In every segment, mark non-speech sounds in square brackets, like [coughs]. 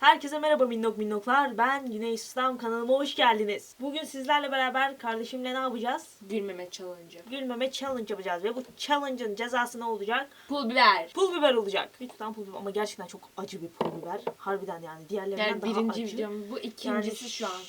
Herkese merhaba minnok minnoklar. Ben Güney İslam kanalıma hoş geldiniz. Bugün sizlerle beraber kardeşimle ne yapacağız? Gülmeme challenge. Gülmeme challenge yapacağız ve bu challenge'ın cezası ne olacak? Pul biber. Pul biber olacak. Lütfen pul biber ama gerçekten çok acı bir pul biber. Harbiden yani diğerlerinden Yani daha birinci acı. videom bu ikincisi şu an.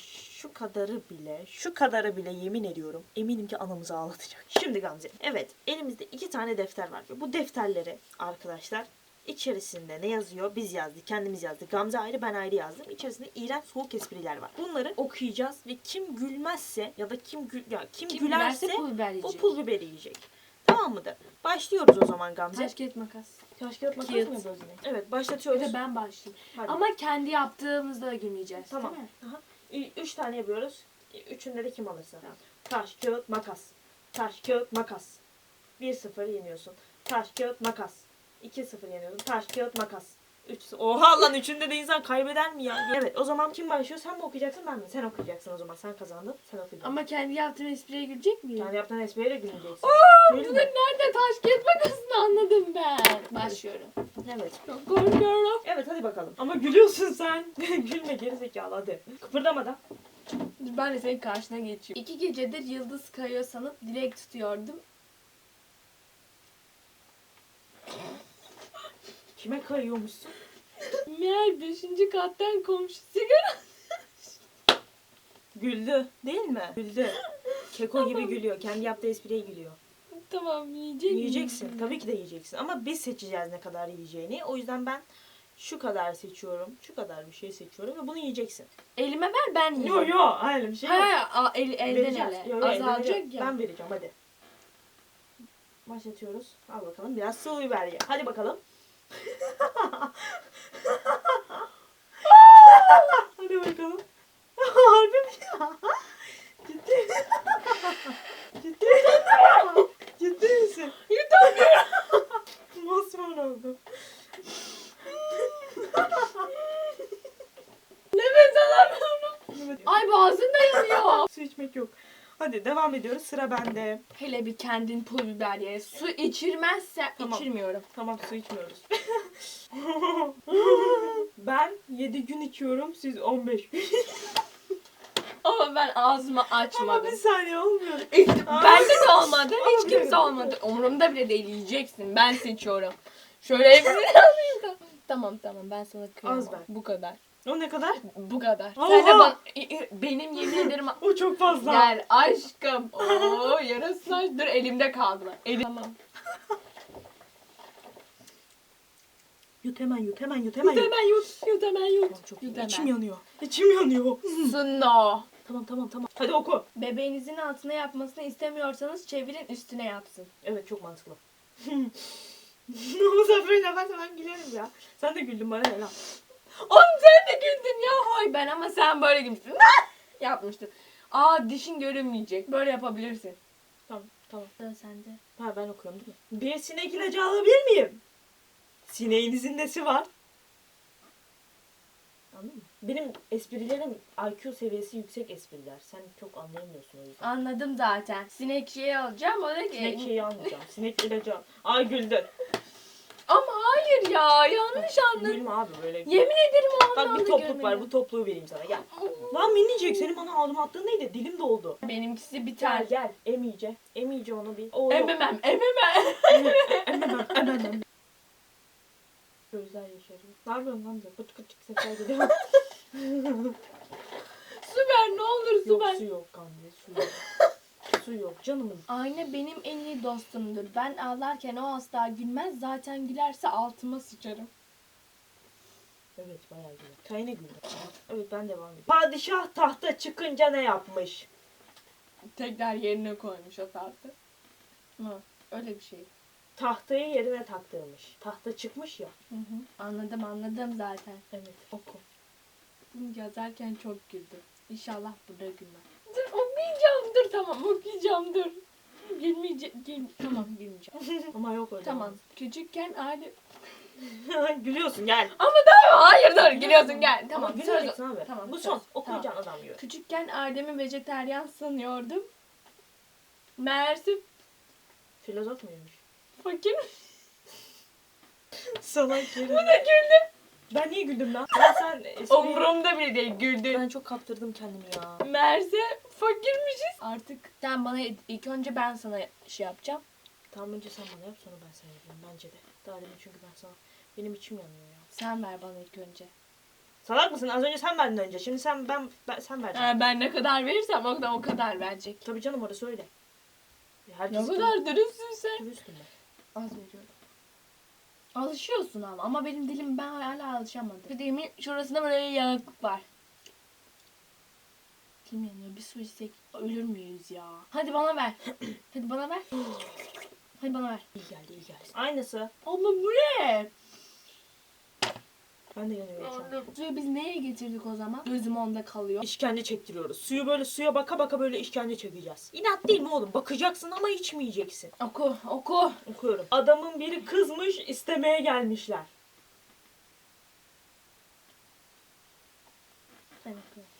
Şu kadarı bile, şu kadarı bile yemin ediyorum eminim ki anamızı ağlatacak. Şimdi Gamze, evet elimizde iki tane defter var. Bu defterleri arkadaşlar içerisinde ne yazıyor? Biz yazdık, kendimiz yazdık. Gamze ayrı, ben ayrı yazdım. İçerisinde iğrenç soğuk espriler var. Bunları okuyacağız ve kim gülmezse ya da kim gül ya kim, Kim gülerse gülerse pul biber o yiyecek. pul biberi yiyecek. Tamam mıdır? Başlıyoruz o zaman Gamze. Taş kağıt makas. Taş kağıt makas mı yapıyoruz yine? Evet başlatıyoruz. de ben başlayayım. Hadi. Ama kendi yaptığımızda da gülmeyeceğiz. Tamam. Değil mi? Aha. Üç tane yapıyoruz. Üçünde de kim alırsa. Taş, kağıt, makas. Taş, kağıt, makas. 1-0 yeniyorsun. Taş, kağıt, makas. 2-0 yeniyorsun. Taş, kağıt, makas. 3 Oha lan üçünde de insan kaybeder mi ya? Evet o zaman kim başlıyor? Sen mi okuyacaksın ben mi? Sen okuyacaksın o zaman. Sen kazandın. Sen okuyacaksın. Ama kendi yaptığım espriye gülecek miyim? Kendi yaptığın espriyle gülmeyeceksin. Aa, Gülme. bunu nerede taş kağıt makasını anladım ben. Başlıyorum. Evet. Çok korkuyorum. Evet hadi bakalım. Ama gülüyorsun sen. [laughs] Gülme gerizekalı hadi. Kıpırdamadan. Ben de senin karşına geçiyorum. İki gecedir yıldız kayıyor sanıp dilek tutuyordum. Kime kayıyormuşsun? Meğer beşinci kattan komşu sigara. Güldü. Değil mi? Güldü. Keko gibi gülüyor. Kendi yaptığı espriye gülüyor. tamam yiyecek miyim? Yiyeceksin. Tabii ki de yiyeceksin. Ama biz seçeceğiz ne kadar yiyeceğini. O yüzden ben şu kadar seçiyorum. Şu kadar bir şey seçiyorum ve bunu yiyeceksin. Elime ver ben yiyeyim. Yo yo. Hayır bir şey yok. Ha, a- el, elden Vereceğiz. ele. Yo, yo, elden ele. Azalacak ya. Ben vereceğim hadi. Başlatıyoruz. Al bakalım. Biraz sıvı biber ye. Hadi bakalım. Hadi bakalım. Harbi mi ya? Ciddi Ciddi Ciddi misin? Yutamıyorum. Mosmor oldu. Nefes alamıyorum. Ay boğazım da yanıyor. Su içmek yok. Hadi devam ediyoruz. Sıra bende. Hele bir kendin pul biber ye. Su içirmezsen Tamam. içirmiyorum. Tamam su içmiyoruz. [laughs] ben 7 gün içiyorum. Siz 15 gün. [laughs] Ama ben ağzımı Ama açmadım. bir saniye olmuyor. Bende de olmadı. Hiç Ama kimse olmadı. Umurumda bile değil yiyeceksin. Ben seçiyorum. Şöyle hepsini alayım da. Tamam tamam ben sana kıyamam. Az ver. Bu kadar. O ne kadar? Bu kadar. Oha! Sen de bana, benim yemin ederim [laughs] O çok fazla. Gel aşkım. Oo yarasın aşk. Dur elimde kaldı bak. Elim. Tamam. [laughs] Yut hemen yut hemen yut hemen Yut yut. hemen yut. Yut hemen yut. Tamam, çok iyi. Yut hemen. İçim yanıyor. İçim yanıyor. [laughs] Suno. tamam tamam tamam. Hadi oku. Bebeğinizin altına yapmasını istemiyorsanız çevirin üstüne yapsın. Evet çok mantıklı. Bu sefer nefes ben gülerim ya. Sen de güldün bana helal. Oğlum sen de güldün ya. Hay ben ama sen böyle gülmüşsün. Yapmıştın. Aa dişin görünmeyecek. Böyle yapabilirsin. Tamam tamam. Sıra sende. Ha ben okuyorum değil mi? Bir sinek ilacı alabilir miyim? Sineğinizin nesi var? Anladın mı? Benim esprilerim IQ seviyesi yüksek espriler. Sen çok anlayamıyorsun o yüzden. Anladım zaten. Sinek şeyi alacağım. O da Sinek ki. şeyi almayacağım. Sinek ilacı al. Ay güldün. Hayır ya. Yanlış anladın. Gülme abi böyle. Yemin ederim o Bak bir anlamda topluk var. Bu topluğu vereyim sana. Gel. Lan minicik senin bana ağzıma attığın neydi? Dilim doldu. Benimkisi bir Gel gel. Emice. Emice onu bir. Oo. Ememem, ememem. Ememem. Ememem. Gözler yaşarıyor. Ne yapıyorsun lan? Pıt pıt sesler geliyor. Su [laughs] ver ne olur yok ver. su yok kanka. Su yok. [laughs] su yok canımın. Ayna benim en iyi dostumdur. Ben ağlarken o asla gülmez. Zaten gülerse altıma sıçarım. Evet bayağı güzel. Kayına güldü. Evet ben devam ediyorum. Padişah tahta çıkınca ne yapmış? Tekrar yerine koymuş o tahtı. Ama öyle bir şey. Tahtayı yerine taktırmış. Tahta çıkmış ya. Hı hı. Anladım anladım zaten. Evet oku. Bunu yazarken çok güldüm. İnşallah burada gülmem. Dur okuyacağım dur tamam okuyacağım dur. Gülmeyeceğim. Gül... Tamam gülmeyeceğim. [laughs] Ama yok öyle. tamam. Küçükken aile... [laughs] Gülüyorsun gel. Ama tamam hayır dur gülüyorsun gel. Tamam. Ama söz- güleceksin abi. Tamam. Bu söz. son. Tamam. Okuyacaksın adam yiyor. Küçükken Erdem'i vejeteryan sanıyordum. Meğerse Filozof muymuş? fakir. [laughs] Salak. Bu da güldüm. Ben niye güldüm lan? Ben sen [laughs] espri- Umurumda bile değil güldün. Ben çok kaptırdım kendimi ya. Meğerse fakirmişiz. Artık sen bana ilk önce ben sana şey yapacağım. Tamam önce sen bana yap sonra ben sana yapayım bence de. Daha demin çünkü ben sana benim içim yanıyor ya. Sen ver bana ilk önce. Salak mısın? Az önce sen verdin önce. Şimdi sen ben, ben sen vereceksin. Ha, ben ne kadar verirsem o kadar, o kadar verecek. Tabii canım orası öyle. Herkes Ne kadar dürüstsün sen. dürüstüm ben. Az veriyorum. Alışıyorsun ama ama benim dilim ben hala alışamadım. Dilimin şurasında böyle yanıklık var. Dilim yanıyor. Bir su içsek ölür müyüz ya? Hadi bana ver. [clears throat] Hadi bana ver. [clears throat] Hadi bana ver. İyi geldi iyi geldi. Aynısı. Abla bu ne? Ben de yanıyorum şu an. Suyu biz nereye getirdik o zaman? Gözüm onda kalıyor. İşkence çektiriyoruz. Suyu böyle suya baka baka böyle işkence çekeceğiz. İnat değil mi oğlum? Bakacaksın ama içmeyeceksin. Oku oku. Okuyorum. Adamın biri kızmış istemeye gelmişler. Ben okuyorum.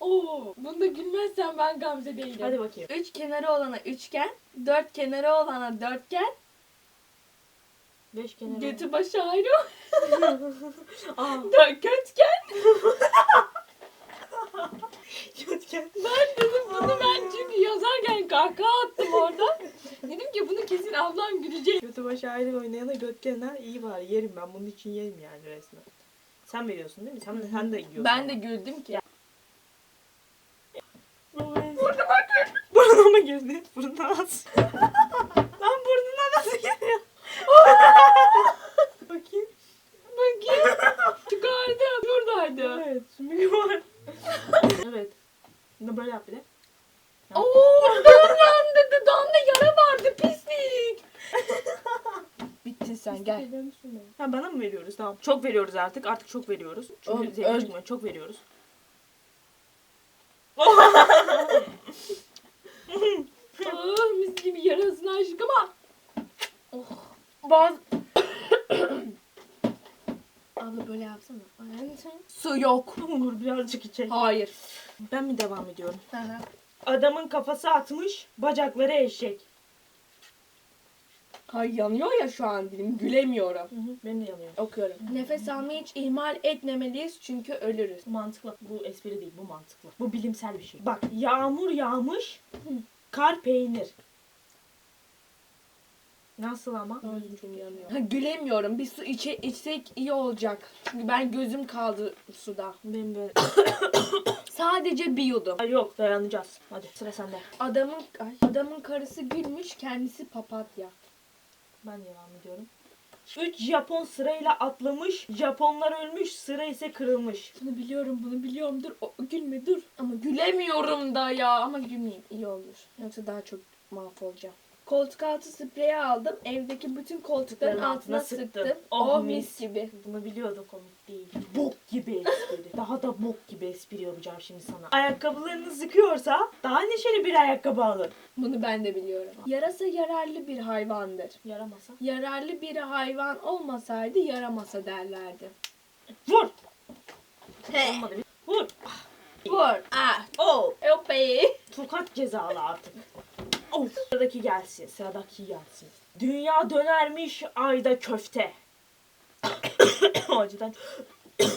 Oo, bunda gülmezsen ben Gamze değilim. Hadi bakayım. Üç kenarı olana üçgen, dört kenarı olana dörtgen, Beş kenara. götü başı ayrı, [laughs] Aa. dört kötgen. Götken. Ben dedim bunu ben çünkü yazarken kahkaha attım orada. Dedim ki bunu kesin ablam gülecek. Götü başı ayrı oynayana götken ha iyi var yerim ben bunun için yerim yani resmen. Sen veriyorsun değil mi? Sen de, sen de yiyorsun. Ben de güldüm ki. Burnuma girdi. Burnuma mı girdi? Burnuna az. [laughs] Lan burnuna nasıl giriyor? Bakayım. Bakayım. Çıkardım. Buradaydı. Evet. Sümüğü var. evet. Şimdi böyle yap bir de. Oo, dudağımda, dudağımda yara vardı pislik. Bittin sen gel. Ha bana mı veriyoruz? Tamam. Çok veriyoruz artık. Artık çok veriyoruz. Çünkü Oğlum, zevkli öl- çıkmıyor. Çok veriyoruz. [laughs] Oh, mis gibi yarasını açtık ama. Oh. Baz... [coughs] Abla böyle yapsana. Su yok. Olur birazcık içelim. Hayır. Ben mi devam ediyorum? Hı hı. Adamın kafası atmış, bacakları eşek. Hay yanıyor ya şu an dilim. Gülemiyorum. Hı hı. Benim de yanıyor. Okuyorum. Nefes almayı hiç ihmal etmemeliyiz çünkü ölürüz. Mantıklı. Bu espri değil, bu mantıklı. Bu bilimsel bir şey. Bak, yağmur yağmış, kar peynir. Nasıl ama? Gözüm yanıyor. Ha, gülemiyorum. Bir su içe, içsek iyi olacak. Çünkü ben gözüm kaldı suda. Benim de... [coughs] Sadece bir yudum. Ay yok, dayanacağız. Hadi sıra sende. Adamın ay, adamın karısı gülmüş, kendisi papatya. Ben devam ediyorum. Üç Japon sırayla atlamış, Japonlar ölmüş, sıra ise kırılmış. Bunu biliyorum, bunu biliyorum. Dur, o, gülme dur. Ama gülemiyorum da ya. Ama gülmeyeyim, iyi olur. Yoksa daha çok mahvolacağım. Koltuk altı spreyi aldım. Evdeki bütün koltukların altına, altına sıktım. sıktım. Oh, Oh, mis. gibi. Bunu biliyordum komik değil. Bok gibi espri. [laughs] daha da bok gibi espri yapacağım şimdi sana. Ayakkabılarını sıkıyorsa daha neşeli bir ayakkabı alın. Bunu ben de biliyorum. Yarasa yararlı bir hayvandır. Yaramasa. Yararlı bir hayvan olmasaydı yaramasa derlerdi. Vur. Olmadı. Vur. Vur. Ah. Oh. Yok be. Tokat cezalı artık. Of. Sıradaki gelsin. Sıradaki gelsin. Dünya dönermiş ayda köfte. [coughs] Acıdan. [coughs]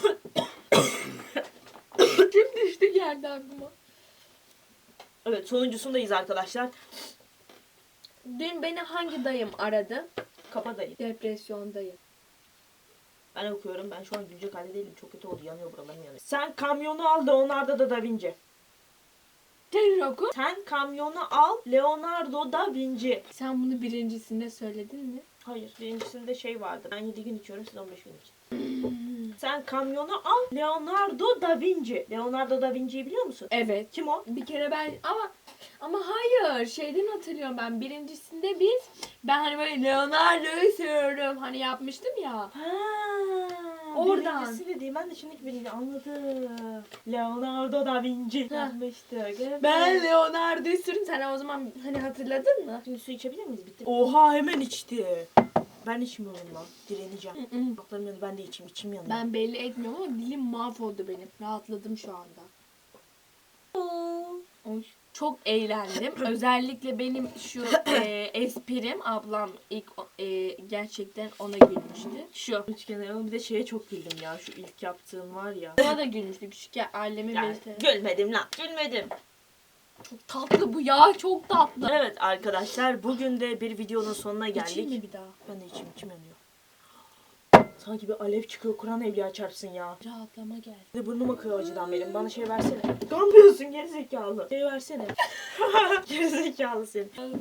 Kim düştü geldi aklıma. Evet sonuncusundayız arkadaşlar. Dün beni hangi dayım aradı? Kabadayı. Depresyondayım. Ben okuyorum. Ben şu an gülecek halde değilim. Çok kötü oldu. Yanıyor buralarım yanıyor. Sen kamyonu al Leonardo da Da Vinci. Tekrar oku. Sen kamyonu al Leonardo da Vinci. Sen bunu birincisinde söyledin mi? Hayır. Birincisinde şey vardı. Ben 7 gün içiyorum. Siz 15 gün için. [clears throat] Sen kamyonu al Leonardo da Vinci. Leonardo da Vinci'yi biliyor musun? Evet. Kim o? Bir kere ben ama ama hayır şeyden hatırlıyorum ben birincisinde biz ben hani böyle Leonardo'yu seviyorum hani yapmıştım ya. Ha, Oradan. Birincisi değil. Ben de şimdi birinci anladım. Leonardo da Vinci. Ha. Evet. Ben Leonardo'yu seviyorum sen o zaman hani hatırladın mı? Şimdi su içebilir miyiz? Bitti. Oha hemen içti. Ben içmiyorum lan. Direneceğim. Hı hı. Baklarım yanıyor. Ben de içeyim. içim yanıyor. Ben belli etmiyorum ama dilim mahvoldu benim. Rahatladım şu anda. Oy. Çok eğlendim. [laughs] Özellikle benim şu e, esprim ablam ilk e, gerçekten ona gülmüştü. Şu. Üçgen bir de şeye çok güldüm ya. Şu ilk yaptığın var ya. Ona da gülmüştü. Küçükken aileme Yani, gülmedim lan. Gülmedim. Çok tatlı bu ya. Çok tatlı. Evet arkadaşlar bugün de bir videonun sonuna İçeyim geldik. mi bir daha? Ben de içim içim yanıyor. Sanki bir alev çıkıyor Kur'an evliya çarpsın ya. Rahatlama geldi. Bir de burnum akıyor acıdan benim. Bana şey versene. Damlıyorsun gerizekalı. Şey versene. [laughs] gerizekalı sen. [laughs]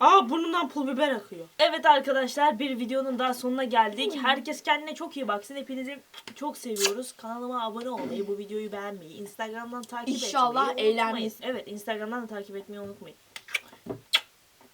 Aa burnumdan pul biber akıyor. Evet arkadaşlar bir videonun daha sonuna geldik. Herkes kendine çok iyi baksın. Hepinizi çok seviyoruz. Kanalıma abone olmayı, bu videoyu beğenmeyi, Instagram'dan takip İnşallah etmeyi unutmayın. eğlenmişsiniz. Evet Instagram'dan da takip etmeyi unutmayın.